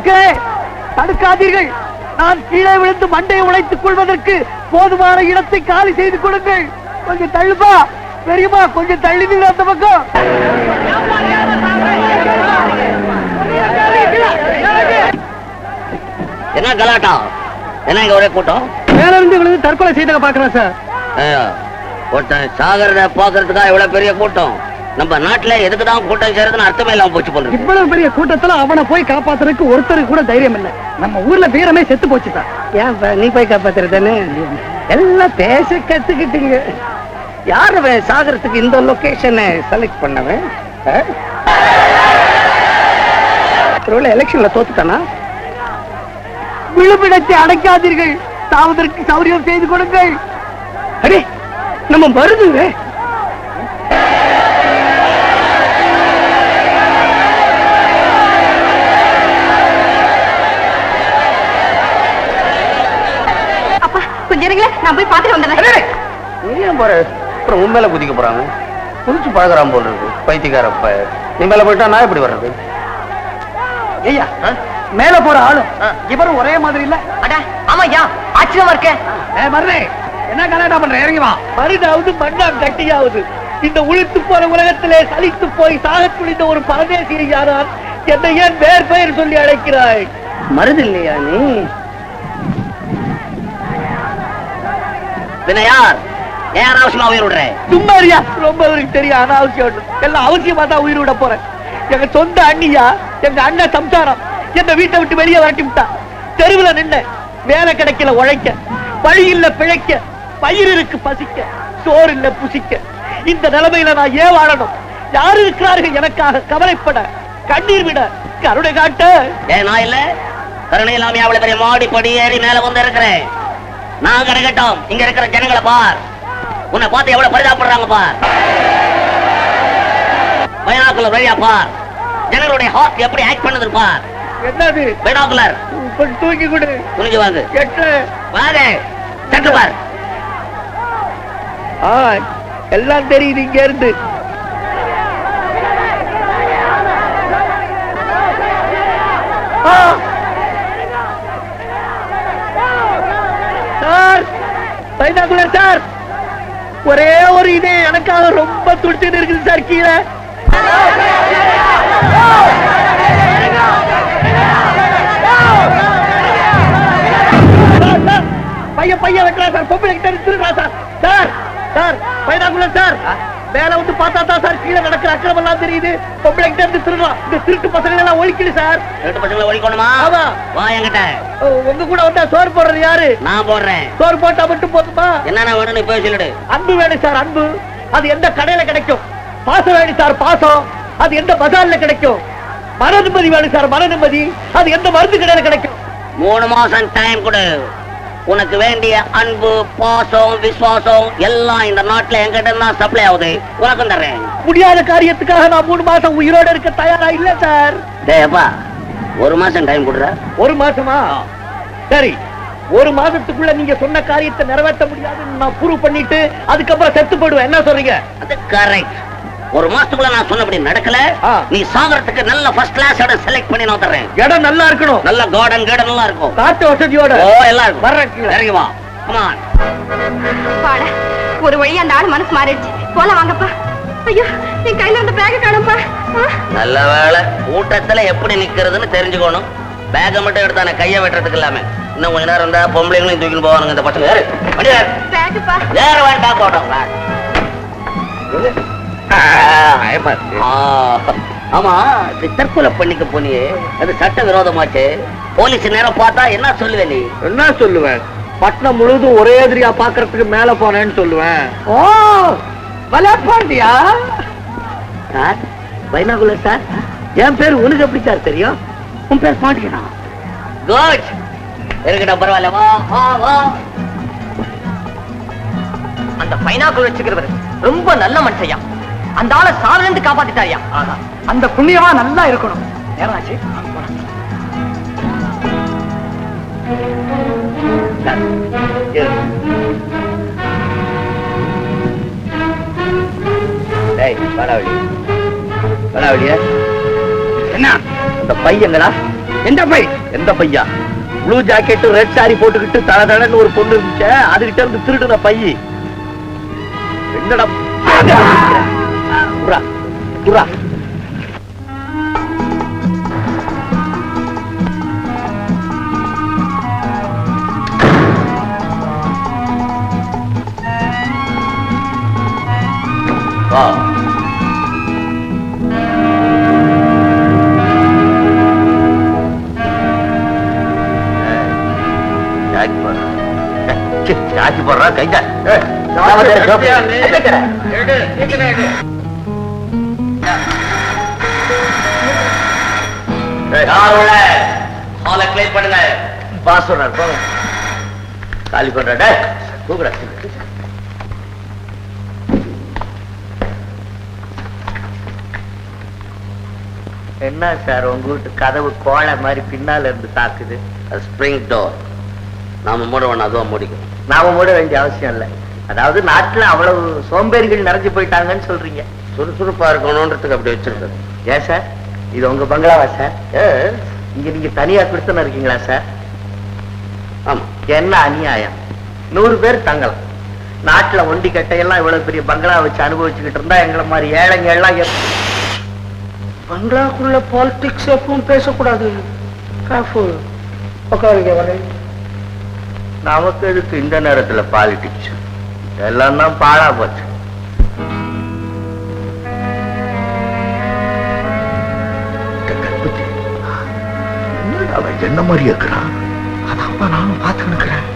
மக்களே தடுக்காதீர்கள். நான் கீழே விழுந்து மண்டையை உடைத்துக் கொள்வதற்கு போதுமான இடத்தை காலி செய்து கொடுங்கள். கொஞ்சம் தள்ளுப்பா. பெரியமா கொஞ்சம் தள்ளி நில்லு அந்த பக்கம். என்ன கலாட்டா? என்ன இங்க ஒரே கூட்டம்? மேல இருந்து விழுந்து தற்கொலை செய்தக பாக்குறேன் சார். ஒருத்தன் சாகரத பாக்குறதுக்கா இவ்வளவு பெரிய கூட்டம்? நம்ம நாட்டுல எதுக்கு தான் கூட்டம் செய்யறதுன்னு அர்த்தமே இல்லாம போச்சு போல. இவ்வளவு பெரிய கூட்டத்துல அவனை போய் காப்பாத்துறதுக்கு ஒருத்தருக்கு கூட தைரியம் இல்ல. நம்ம ஊர்ல வீரமே செத்து போச்சு சார். ஏன் நீ போய் காப்பாத்துறதானே எல்லாம் பேச கத்துக்கிட்டீங்க. யார் சாகரத்துக்கு இந்த லொகேஷனை செலக்ட் பண்ணவன்? எலெக்ஷன்ல தோத்துட்டானா? விழுமிடத்தை அடைக்காதீர்கள். தாவதற்கு சௌரியம் செய்து கொடுங்கள். அடே நம்ம மருதுங்க. நான் போய் பார்த்துட்டு வந்துடுறேன். நீ ஏன் போற? அப்புறம் உன் மேல குதிக்க போறாங்க குதிச்சு பழகுறான் போல இருக்கு. பைத்தியக்காரப்ப நீ மேல போயிட்டா நான் எப்படி வர்றது? ஐயா மேல போற ஆளும் இவரும் ஒரே மாதிரி இல்ல. அட ஆமா ஐயா ஆச்சரியமா இருக்க. மருதே என்ன கலாட்டா பண்ற? இறங்கி வா. மருதாவது மண்ணாம் கட்டியாவது. இந்த உளுத்து போற உலகத்திலே சலித்து போய் சாகத் துணிந்த ஒரு பரதேசியை யாரால் என்னை ஏன் வேறு பெயர் சொல்லி அழைக்கிறாய்? மருது இல்லையா நீ? பின்ன யார் ஏன் அவசியமா உயிர் விடுற? சும்மா இருயா ரொம்ப அவருக்கு தெரியும் அனாவசியம். எல்லாம் அவசியமா தான் உயிர் விட போறேன். எங்க சொந்த அண்ணியா எங்க அண்ணன் சம்சாரம் என்ன வீட்டை விட்டு வெளியே வரட்டி விட்டா. தெருவுல நின்ன வேலை கிடைக்கல உழைக்க வழி இல்ல பிழைக்க பயிர் இருக்கு பசிக்க சோறு இல்ல புசிக்க. இந்த நிலைமையில நான் ஏன் வாழணும்? யார் இருக்கிறார்கள் எனக்காக கவலைப்பட கண்ணீர் விட கருணை காட்ட. ஏன் நான் இல்ல? கருணை இல்லாம அவ்வளவு பெரிய மாடி படி ஏறி மேல வந்து இருக்கிறேன் நான் கிடைக்கட்டும் இங்க இருக்கிற ஜனங்களை பார். உன்னை பார்த்து எவ்வளவு பரிதாபப்படுறாங்க பார். பைனாக்குலர் வழியா பார். ஜனங்களுடைய ஹார்ட் எப்படி ஆக்ட் பண்ணுது பார். என்னது? பைனாக்குலர் தூக்கி கொடு. துணிஞ்சு வாங்க. வாங்க. சட்டு பார். எல்லாம் தெரியுது இங்க இருந்து. ஆ! Binocular sir. ஒரே ஒரு இதே எனக்காக ரொம்ப துடிச்சுட்டு இருக்குது சார் கீழே. பையன் பையன் வைக்கிறா சார் பொம்பளை கிட்ட sir. Sir sir binocular sir. மேல வந்து பார்த்தா தான் சார் கீழே நடக்கிற அக்கிரமம் எல்லாம் தெரியுது. பொம்பளை கிட்ட இருந்து திருடுறான் இந்த திருட்டு பசங்க எல்லாம் ஒழிக்கல சார். ரெண்டு பசங்களை ஒழிக்கணுமா? ஆமா. வா என்கிட்ட. உங்க கூட வந்தா சோறு போடுறது யாரு? நான் போடுறேன். சோறு போட்டா மட்டும் போதுமா? என்னென்ன வேணும்னு போய் சொல்லிடு. அன்பு வேணும் சார் அன்பு. அது எந்த கடையில கிடைக்கும்? பாசம் வேணும் சார் பாசம். அது எந்த பஜார்ல கிடைக்கும்? மன நிம்மதி வேணும் சார் மன நிம்மதி. அது எந்த மருந்து கடையில கிடைக்கும்? மூணு மாசம் டைம் கொடு. உனக்கு வேண்டிய அன்பு பாசம் விசுவாசம் எல்லாம் இந்த நாட்டுல எங்கிட்ட தான் சப்ளை ஆகுது. உனக்கும் தர்றேன். முடியாத காரியத்துக்காக நான் மூணு மாசம் உயிரோட இருக்க தயாரா இல்ல சார். டேப்பா ஒரு மாசம் டைம் கொடுற. ஒரு மாசமா? சரி ஒரு மாசத்துக்குள்ள நீங்க சொன்ன காரியத்தை நிறைவேற்ற முடியாதுன்னு நான் ப்ரூவ் பண்ணிட்டு அதுக்கப்புறம் செத்து போயிடுவேன். என்ன சொல்றீங்க? அது கரெக்ட் ஒரு மாசத்துக்குள்ள நான் சொன்னபடி நடக்கல. நீ சாகரத்துக்கு நல்ல ஃபர்ஸ்ட் கிளாஸ் இடம் செலக்ட் பண்ணி நான் தர்றேன். இடம் நல்லா இருக்கணும். நல்ல கார்டன் கார்டன் எல்லாம் இருக்கும். காட்டு வசதியோட. ஓ எல்லாம் இருக்கும். வர்றேன் கீழே. இறங்கி வா. கமான் பாட ஒரு வழி அந்த ஆள் மனசு மாறிடுச்சு. போலாம் வாங்கப்பா. ஐயோ என் கையில அந்த பேக காணும்பா. நல்ல வேலை கூட்டத்துல எப்படி நிக்கிறதுன்னு தெரிஞ்சுக்கணும். பேக்கை மட்டும் எடுத்தானே கையை வெட்டுறதுக்கு இல்லாம. இன்னும் கொஞ்ச நேரம் இருந்தா பொம்பளைங்களையும் தூக்கிட்டு போவானுங்க இந்த பசங்க. வேற வேண்டாம் போட்டோம் ஆமா தற்கொலை பண்ணிக்க போனியே. அது சட்ட விரோதமாச்சு. போலீஸ் நேரம் பார்த்தா என்ன சொல்லுவே நீ? என்ன சொல்லுவேன்? பட்னம் முழுதும் ஒரே எதிரியா பாக்குறதுக்கு மேல போனேன்னு சொல்லுவேன். ஓ வலப்பாண்டியா சார் பைனாகுலர் சார் என் பேர் உனக்கு எப்படி சார் தெரியும்? உன் பேர் பாண்டியனா? குட். இருக்கட்டும் பரவாயில்ல வா வா வா. அந்த பைனாக்குள் வச்சுக்கிறவர் ரொம்ப நல்ல மனுஷையா அந்த ஆளை சாவில இருந்து காப்பாத்திட்டாரியா அந்த புண்ணியமா நல்லா இருக்கணும். நேரம் ஆச்சு. என்ன? அந்த பையங்களா எந்த பை? எந்த பையா? ப்ளூ ஜாக்கெட் ரெட் சாரி போட்டுக்கிட்டு தட தடன்னு ஒரு பொண்ணு இருந்துச்சே. அதுகிட்ட இருந்து திருடுன பையி என்னடா? குர்ரா. வா. ஜாக்கி போடுறான் ஜாக்கி ஹாலை கிளியர் பண்ணுங்க. பாஸ் சொல்றாரு போங்க. காலி பண்றா கூப்பிட. என்ன சார் உங்க வீட்டு கதவு கோழை மாதிரி பின்னால இருந்து தாக்குது? அது ஸ்ப்ரிங் டோர் நாம மூட வேணாம் அதுவும் மூடிக்கும் நாம மூட வேண்டிய அவசியம் இல்லை. அதாவது நாட்டுல அவ்வளவு சோம்பேறிகள் நிறைஞ்சு போயிட்டாங்கன்னு சொல்றீங்க. சுறுசுறுப்பா இருக்கணும்ன்றதுக்கு அப்படி வச்சிருக்காரு. ஏன் சார்? இது உங்க பங்களாவா சார்? இங்க நீங்க தனியா கொடுத்துன்னு இருக்கீங்களா சார்? ஆமா. என்ன அநியாயம்? நூறு பேர் தங்கலாம். நாட்டுல ஒண்டி கட்டையெல்லாம் இவ்வளவு பெரிய பங்களா வச்சு அனுபவிச்சுக்கிட்டு இருந்தா எங்களை மாதிரி ஏழைங்க எல்லாம் பங்களாக்குள்ள பாலிடிக்ஸ் எப்பவும் பேசக்கூடாது. உட்காருங்க வரேன் நமக்கு எதுக்கு இந்த நேரத்துல பாலிடிக்ஸ் எல்லாம் தான் பாழா போச்சு. அவன் என்ன மாதிரி இருக்கிறான்? அதான்ப்பா நானும் பார்த்து நிற்கிறேன்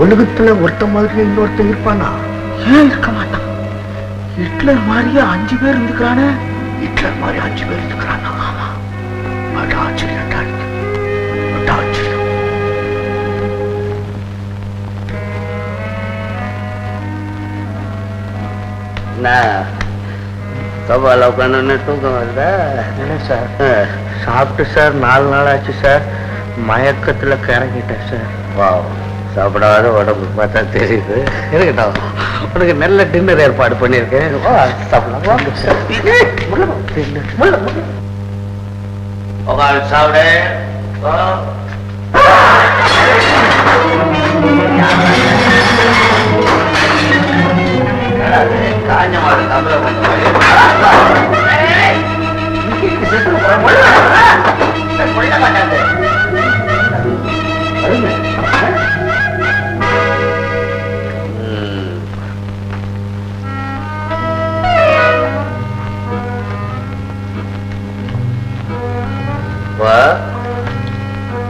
உலகத்துல ஒருத்த மாதிரி இன்னொருத்தன் இருப்பானா? ஏன் இருக்க மாட்டான்? ஹிட்லர் மாதிரியே அஞ்சு பேர் இருந்துக்கிறானே? ஹிட்லர் மாதிரி அஞ்சு பேர் இருந்துக்கிறானா? ஆமா. ஆச்சரியம் ஆச்சரியம். உட்காந்து தூக்கம் வருதா? என்ன சார்? சாப்பிட்டு சார் நாலு நாள் ஆச்சு சார். மயக்கத்துல கிறங்கிட்டேன் சார். வா சாப்பிடாத உடம்பு பார்த்தா தெரியுது. இருக்கட்டும் உனக்கு நல்ல டின்னர் ஏற்பாடு பண்ணியிருக்கேன். வா, சாப்பிடலாம். உட்காந்து சாப்பிடு? காஞ்ச மாடு. வா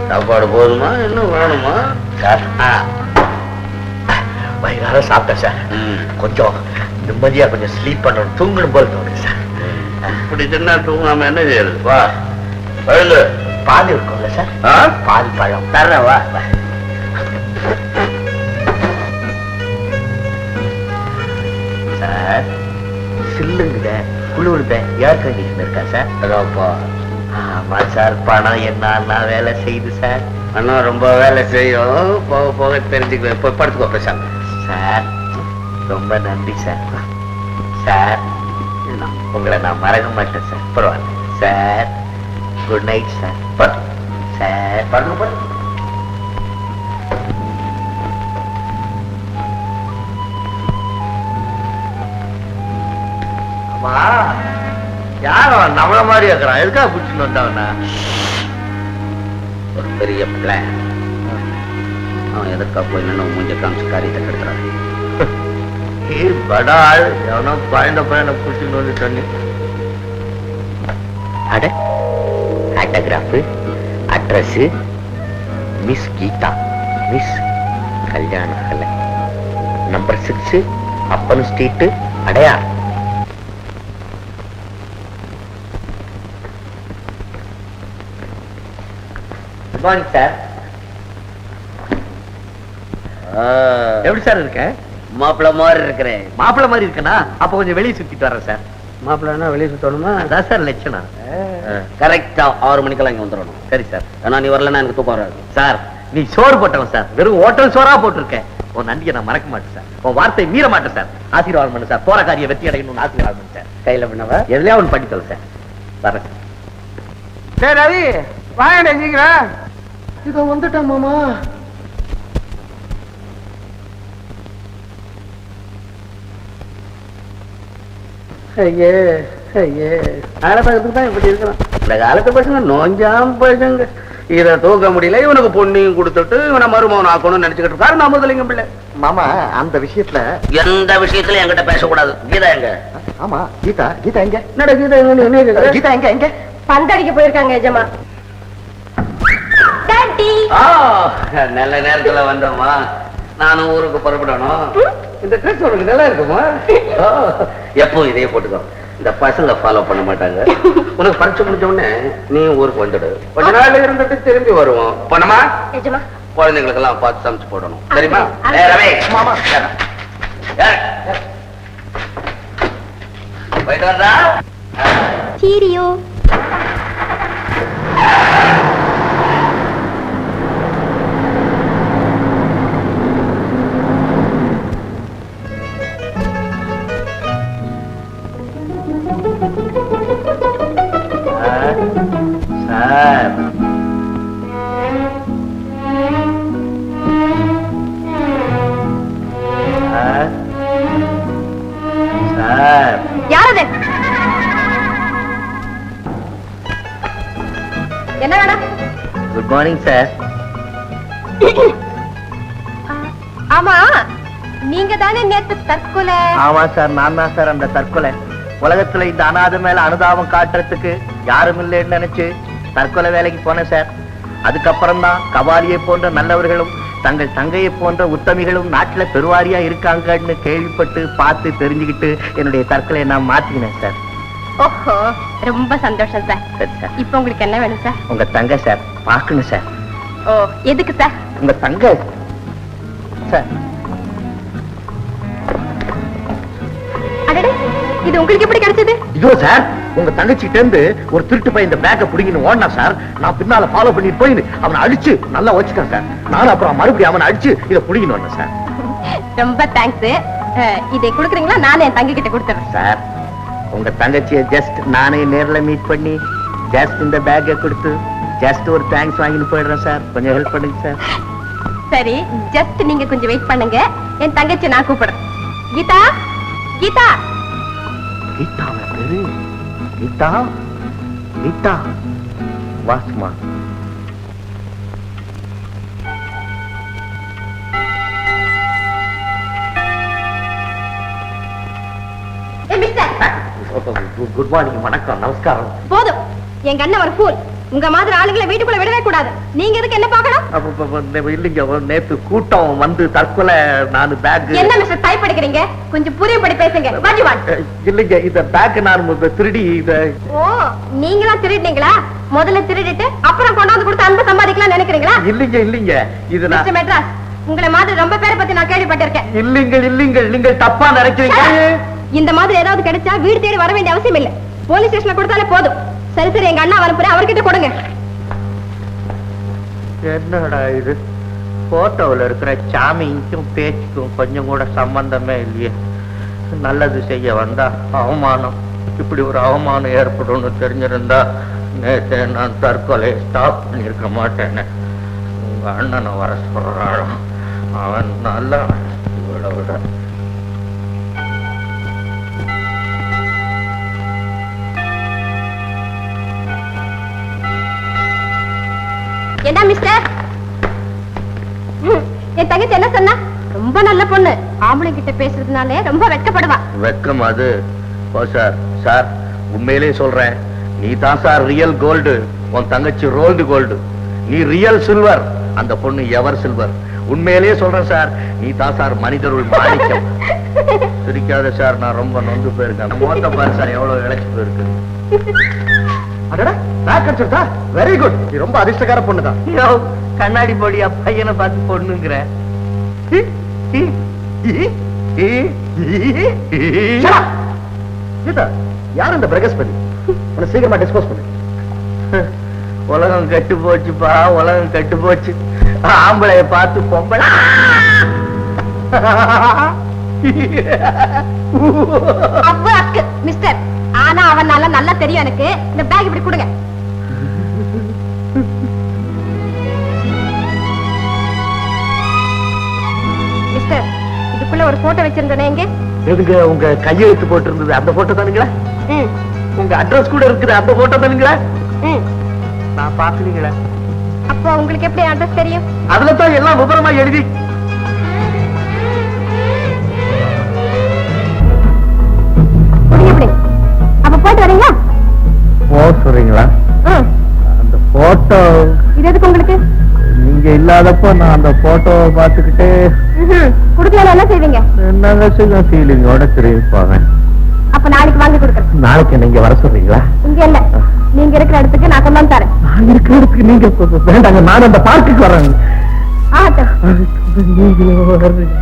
சாப்பாடு போதுமா? இன்னும் வேணுமா? சார். வயிறார சாப்பிட்டேன் சார். கொஞ்சம் நிம்மதியா கொஞ்சம் ஸ்லீப் பண்ணணும். தூங்கணும் போல் இப்படி தின்னா தூங்காம என்ன செய்யறது? வா. எழுந்து பால் இருக்கும்ல சார்? பால் பழம். தர்றேன் வா. சார் சில்லுங்குத குளிர்த ஏர் கண்டிஷன் இருக்கா சார்? அதாப்பா ஆமா சார் பணம் என்ன வேலை செய்யுது சார். அண்ணா ரொம்ப வேலை செய்யும். போக போக தெரிஞ்சுக்குவேன். போய் படுத்துக்கோ பேசாம சார் ரொம்ப நன்றி சார். சார் உங்களை நான் மறக்க மாட்டேன் சார் பரவாயில்ல. சார் குட் நைட் சார் படு. சார் படுங்க படு அம்மா யார் அவன் நம்மள மாதிரி இருக்கிறான் எதுக்காக பிடிச்சின்னு வந்தவனா? ஒரு பெரிய பிளான் அவன் எதற்கா போய் நின்று மூஞ்ச காமிச்சு காரியத்தை கெடுக்கிறான்? ஏ படால் எவனோ குழந்த பையனை பிடிச்சின்னு வந்து தண்ணி. அட autograph address miss Geetha. Miss கல்யாண கலை. நம்பர் சிக்ஸ் அப்பன் ஸ்ட்ரீட்டு அடையா குட் மார்னிங் சார் எப்படி சார் இருக்கேன்? மாப்பிள்ள மாதிரி இருக்கிறேன். மாப்பிள்ள மாதிரி இருக்கனா? அப்ப கொஞ்சம் வெளியே சுத்திட்டு வரேன் சார் மாப்பிள்ளனா வெளியே சுத்தணுமா? அதான் சார் லட்சணம். கரெக்டா ஆறு மணிக்கெல்லாம் இங்க வந்துடணும். சரி சார் ஏன்னா நீ வரலன்னா எனக்கு தூக்கம் வராது. சார் நீ சோறு போட்டவன் சார் வெறும் ஹோட்டல் சோறா போட்டிருக்கேன். உன் நன்றியை நான் மறக்க மாட்டேன் சார் உன் வார்த்தை மீற மாட்டேன் சார் ஆசீர்வாதம் பண்ணு சார் போற காரியம் வெற்றி அடையணும்னு ஆசீர்வாதம் பண்ணு சார் கையில பண்ணவா? எதுலயா ஒன்று பண்ணி தொலை சார் வரேன் டேய் ரவி வாங்க சீக்கிரம் இதோ வந்துட்டேன் மாமா. ஐயே ஐயே. காலத்துக்கு தான் இப்படி இருக்கலாம் இந்த காலத்து பசங்க நோஞ்சாம் பசங்க. இத தூக்க முடியல இவனுக்கு பொண்ணையும் கொடுத்துட்டு இவனை மருமகன் ஆக்கணும்னு நினைச்சுக்கிட்டு இருக்காரு நான் முதலிங்க பிள்ளை. மாமா அந்த விஷயத்துல எந்த விஷயத்திலும் என்கிட்ட பேசக்கூடாது? கீதா எங்க? ஆமா கீதா கீதா எங்க? நடக்குது என்ன கேக்குற? கீதா எங்க எங்க? பந்தடிக்க போயிருக்காங்க எஜமா. நல்ல நேரத்துல வந்தோமா நானும் ஊருக்கு புறப்படணும். இந்த ட்ரெஸ் உனக்கு நல்லா இருக்குமா? எப்போ இதே போட்டுக்கோ. இந்த பசங்க ஃபாலோ பண்ண மாட்டாங்க. உனக்கு பரிச்சை முடிஞ்ச உடனே நீ ஊருக்கு வந்துடு. கொஞ்ச நாள் இருந்துட்டு திரும்பி வருவோம். பண்ணமா எஜமா குழந்தைங்களுக்கு எல்லாம் பார்த்து சமைச்சு போடணும். மாமா போயிட்டு வர்றா சீரியோ. சார். யாரது? என்ன வேணும் குட் மார்னிங் சார் ஆமா நீங்க தானே நேத்து தற்கொலை? ஆமா சார் நான் தான் சார் அந்த தற்கொலை. உலகத்துல இந்த அனாதை மேல அனுதாபம் காட்டுறதுக்கு யாரும் இல்லைன்னு நினைச்சு தற்கொலை வேலைக்கு போனேன் சார் அதுக்கப்புறம் தான் கபாலியை போன்ற நல்லவர்களும் தங்கள் தங்கையை போன்ற உத்தமிகளும் நாட்டுல பெருவாரியா இருக்காங்கன்னு கேள்விப்பட்டு பார்த்து தெரிஞ்சுக்கிட்டு என்னுடைய தற்கொலையை நான் மாத்திக்கினேன் சார் ஓஹோ ரொம்ப சந்தோஷம் சார் சரி சார் இப்போ உங்களுக்கு என்ன வேணும் சார் உங்க தங்கை சார் பார்க்கணும் சார் ஓ எதுக்கு சார் உங்க தங்கை சார் இது உங்களுக்கு எப்படி கிடைச்சது? இதோ சார் உங்க தங்கச்சிட்ட இருந்து ஒரு திருட்டு பையன் இந்த பேக்கை பிடிக்கணும் ஓடினா சார். நான் பின்னால ஃபாலோ பண்ணிட்டு போய் அவனை அடிச்சு நல்லா வச்சுட்டேன் சார். நானும் அப்புறம் மறுபடியும் அவனை அடிச்சு இதை பிடிக்கணும் வந்தேன் சார். ரொம்ப தேங்க்ஸ் இதை கொடுக்குறீங்களா? நானே என் தங்கி கிட்ட கொடுத்துறேன் சார் உங்க தங்கச்சியை ஜஸ்ட் நானே நேர்ல மீட் பண்ணி ஜஸ்ட் இந்த பேக்கை கொடுத்து ஜஸ்ட் ஒரு தேங்க்ஸ் வாங்கிட்டு போயிடுறேன் சார். கொஞ்சம் ஹெல்ப் பண்ணுங்க சார். சரி ஜஸ்ட் நீங்க கொஞ்சம் வெயிட் பண்ணுங்க. என் தங்கச்சி நான் கூப்பிடுறேன். கீதா கீதா! கீதா அவன் பேரு? கீதா? கீதா? வாசுமா. குட் மார்னிங் வணக்கம் நமஸ்காரம். போதும். எங்க அண்ணன் ஒரு ஃபூல் உங்க மாதிரி ஆளுங்களை வீட்டுக்குள்ள விடவே கூடாது. நீங்க எதுக்கு என்ன பார்க்கணும்? இல்லைங்க நேத்து கூட்டம் வந்து தற்கொலை நான் பேக் என்ன மிஸ்டர் டைப் அடிக்கிறீங்க கொஞ்சம் புரியும்படி பேசுங்க. வாண்ட்? இல்லைங்க இந்த பேக் நான் திருடி இத ஓ நீங்களா திருடினீங்களா? முதல்ல திருடிட்டு அப்புறம் கொண்டாந்து கொடுத்து அன்பு சம்பாதிக்கலாம் நினைக்கிறீங்களா? இல்லைங்க இல்லைங்க. இது மிஸ்டர் மெட்ராஸ் உங்களை மாதிரி ரொம்ப பேரை பத்தி நான் கேள்விப்பட்டிருக்கேன். இல்லைங்க இல்லைங்க நீங்கள் தப்பா நினைக்கிறீங்க. இந்த மாதிரி ஏதாவது கிடைச்சா வீடு தேடி வர வேண்டிய அவசியம் இல்ல. போலீஸ் ஸ்டேஷன்ல கொடுத்தாலே போதும். சரி சரி எங்க அண்ணா அனுப்புறேன் அவர்கிட்ட கொடுங்க. என்னடா இது? போட்டோவில் இருக்கிற சாமிக்கும் பேச்சுக்கும் கொஞ்சம் கூட சம்பந்தமே இல்லையே. நல்லது செய்ய வந்தா அவமானம். இப்படி ஒரு அவமானம் ஏற்படும்னு தெரிஞ்சிருந்தா நேற்று நான் தற்கொலை ஸ்டாப் பண்ணியிருக்க மாட்டேன்னு உங்க அண்ணனை வர சொல்றான் அவன் நல்லா இவளை மிஸ்டர் என் தங்கச்சி என்ன சொன்னா? ரொம்ப நல்ல பொண்ணு. ஆம்பளை கிட்ட பேசுறதுனாலே ரொம்ப வெட்கப்படுவா. வெக்கம் அது. ஓ சார் சார் உண்மையிலே சொல்றேன். நீ தான் சார் ரியல் கோல்டு உன் தங்கச்சி ரோல்டு கோல்டு நீ ரியல் சில்வர் அந்த பொண்ணு எவர் சில்வர் உண்மையிலேயே சொல்றேன் சார். நீ தான் சார் மனிதருள் மாணிக்கம். சிரிக்காத சார் நான் ரொம்ப நொந்து போயிருக்கேன். மோத்த பாரு சார் எவ்வளவு இழைச்சு போயிருக்கு. அடடா வெரி குட் நீ ரொம்ப அதிர்ஷ்டக்கார பொண்ணுதான் யோ, கண்ணாடி போடியா பையனை பார்த்து பொண்ணுங்கிற. கீதா யார் இந்த பிரகஸ்பதி? உன்னை சீக்கிரமா டிஸ்போஸ் பண்ணு. உலகம் கெட்டு போச்சுப்பா உலகம் கெட்டு போச்சு. ஆம்பளைய பார்த்து பொம்பளை. அவ்வளவு அவனால நல்லா தெரியும் எனக்கு. இந்த பேக் இப்படி கொடுங்க. மிஸ்டர் ஒரு போட்டோ வச்சிருந்தேனே எங்க? எதுங்க உங்க கையெழுத்து போட்டு இருந்தது அந்த போட்டோ தானுங்களா? உங்க அட்ரஸ் கூட இருக்குது அந்த போட்டோ தானுங்களா? நான் பாக்குறீங்களா அப்ப உங்களுக்கு எப்படி அட்ரஸ் தெரியும்? அதுல தான் எல்லாம் விவரமா எழுதி இல்லாதப்போ நான் அந்த போட்டோவை பார்த்துக்கிட்டே ம்ஹும். குடுக்கலன்னா என்ன செய்வீங்க. என்னங்க செய்ய ஃபீலிங்கோட திரும்பி போவேன் அப்ப நாளைக்கு வாங்கி கொடுக்குறேன். நாளைக்கு நீங்க வர சொல்றீங்களா? இங்க இல்ல. நீங்க இருக்கிற இடத்துக்கு நான் கொண்டாந்து தரேன். நான் இருக்கிறதுக்கு நீங்க இப்ப வேண்டாங்க. நான் அந்த பார்க்குக்கு வரேன். நீங்களும் வர்றீங்க